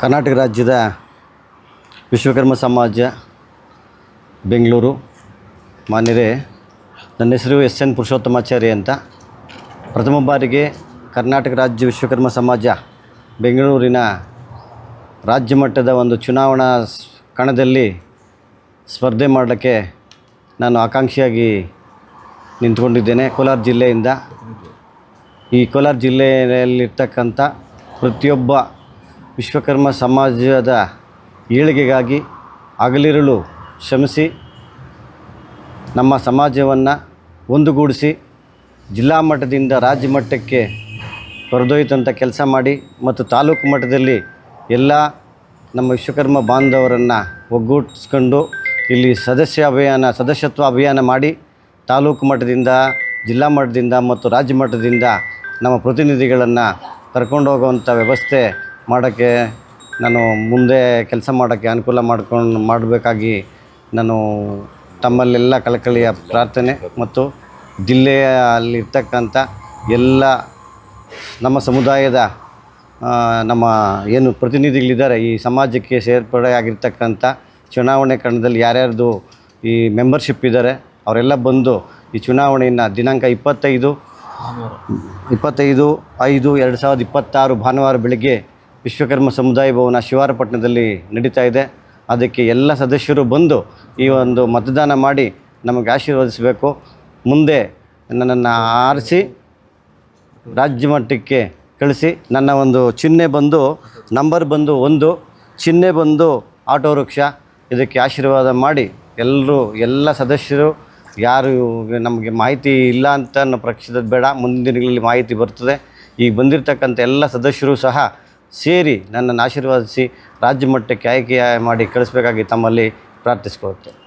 ಕರ್ನಾಟಕ ರಾಜ್ಯದ ವಿಶ್ವಕರ್ಮ ಸಮಾಜ, ಬೆಂಗಳೂರು, ಮಾನ್ಯರೇ, ನನ್ನ ಹೆಸರು ಎಸ್ ಎನ್ ಪುರುಷೋತ್ತಮಾಚಾರ್ಯ ಅಂತ. ಪ್ರಥಮ ಬಾರಿಗೆ ಕರ್ನಾಟಕ ರಾಜ್ಯ ವಿಶ್ವಕರ್ಮ ಸಮಾಜ, ಬೆಂಗಳೂರಿನ ರಾಜ್ಯ ಮಟ್ಟದ ಒಂದು ಚುನಾವಣಾ ಕಣದಲ್ಲಿ ಸ್ಪರ್ಧೆ ಮಾಡಲಿಕ್ಕೆ ನಾನು ಆಕಾಂಕ್ಷಿಯಾಗಿ ನಿಂತ್ಕೊಂಡಿದ್ದೇನೆ ಕೋಲಾರ ಜಿಲ್ಲೆಯಿಂದ. ಈ ಕೋಲಾರ ಜಿಲ್ಲೆಯಲ್ಲಿರ್ತಕ್ಕಂಥ ಪ್ರತಿಯೊಬ್ಬ ವಿಶ್ವಕರ್ಮ ಸಮಾಜದ ಏಳಿಗೆಗಾಗಿ ಹಗಲಿರುಳು ಶ್ರಮಿಸಿ ನಮ್ಮ ಸಮಾಜವನ್ನು ಒಂದುಗೂಡಿಸಿ ಜಿಲ್ಲಾ ಮಟ್ಟದಿಂದ ರಾಜ್ಯ ಮಟ್ಟಕ್ಕೆ ಕರೆದೊಯ್ತಂಥ ಕೆಲಸ ಮಾಡಿ ಮತ್ತು ತಾಲೂಕು ಮಟ್ಟದಲ್ಲಿ ಎಲ್ಲ ನಮ್ಮ ವಿಶ್ವಕರ್ಮ ಬಾಂಧವರನ್ನು ಒಗ್ಗೂಡಿಸ್ಕೊಂಡು ಇಲ್ಲಿ ಸದಸ್ಯ ಅಭಿಯಾನ, ಸದಸ್ಯತ್ವ ಅಭಿಯಾನ ಮಾಡಿ ತಾಲೂಕು ಮಟ್ಟದಿಂದ, ಜಿಲ್ಲಾ ಮಟ್ಟದಿಂದ ಮತ್ತು ರಾಜ್ಯ ಮಟ್ಟದಿಂದ ನಮ್ಮ ಪ್ರತಿನಿಧಿಗಳನ್ನು ಕರ್ಕೊಂಡು ಹೋಗುವಂಥ ವ್ಯವಸ್ಥೆ ಮಾಡೋಕ್ಕೆ, ನಾನು ಮುಂದೆ ಕೆಲಸ ಮಾಡೋಕ್ಕೆ ಅನುಕೂಲ ಮಾಡ್ಕೊಂಡು, ಮಾಡಬೇಕಾಗಿ ನಾನು ತಮ್ಮಲ್ಲೆಲ್ಲ ಕಳಕಳಿಯ ಪ್ರಾರ್ಥನೆ ಮತ್ತು ಜಿಲ್ಲೆಯಲ್ಲಿರ್ತಕ್ಕಂಥ ಎಲ್ಲ ನಮ್ಮ ಸಮುದಾಯದ ನಮ್ಮ ಏನು ಪ್ರತಿನಿಧಿಗಳಿದ್ದಾರೆ, ಈ ಸಮಾಜಕ್ಕೆ ಸೇರ್ಪಡೆ ಆಗಿರ್ತಕ್ಕಂಥ ಚುನಾವಣೆ ಕಣದಲ್ಲಿ ಯಾರ್ಯಾರ್ದು ಈ ಮೆಂಬರ್ಶಿಪ್ ಇದ್ದಾರೆ, ಅವರೆಲ್ಲ ಬಂದು ಈ ಚುನಾವಣೆಯನ್ನು ದಿನಾಂಕ ಇಪ್ಪತ್ತೈದು ಇಪ್ಪತ್ತೈದು, ಐದು, ಎರಡು ಸಾವಿರದ ಇಪ್ಪತ್ತಾರು ಭಾನುವಾರ ಬೆಳಗ್ಗೆ ವಿಶ್ವಕರ್ಮ ಸಮುದಾಯ ಭವನ ಶಿವಾರಪಟ್ಟಣದಲ್ಲಿ ನಡೀತಾ ಇದೆ. ಅದಕ್ಕೆ ಎಲ್ಲ ಸದಸ್ಯರು ಬಂದು ಈ ಒಂದು ಮತದಾನ ಮಾಡಿ ನಮಗೆ ಆಶೀರ್ವದಿಸಬೇಕು. ಮುಂದೆ ನನ್ನನ್ನು ಆರಿಸಿ ರಾಜ್ಯ ಮಟ್ಟಕ್ಕೆ ಕಳಿಸಿ. ನನ್ನ ಒಂದು ಚಿಹ್ನೆ ಬಂದು, ನಂಬರ್ ಬಂದು ಒಂದು, ಚಿಹ್ನೆ ಬಂದು ಆಟೋ ರಿಕ್ಷಾ. ಇದಕ್ಕೆ ಆಶೀರ್ವಾದ ಮಾಡಿ ಎಲ್ಲರೂ, ಎಲ್ಲ ಸದಸ್ಯರು, ಯಾರು ನಮಗೆ ಮಾಹಿತಿ ಇಲ್ಲ ಅಂತ ಅನ್ನೋ ಪಕ್ಷದ ಬೇಡ, ಮುಂದಿನ ದಿನಗಳಲ್ಲಿ ಮಾಹಿತಿ ಬರ್ತದೆ. ಈಗ ಬಂದಿರತಕ್ಕಂಥ ಎಲ್ಲ ಸದಸ್ಯರು ಸಹ ಸೇರಿ ನನ್ನನ್ನು ಆಶೀರ್ವದಿಸಿ ರಾಜ್ಯ ಮಟ್ಟಕ್ಕೆ ಆಯ್ಕೆ ಮಾಡಿ ಕಳಿಸ್ಬೇಕಾಗಿ ತಮ್ಮಲ್ಲಿ ಪ್ರಾರ್ಥಿಸ್ಕೊಳ್ತೇನೆ.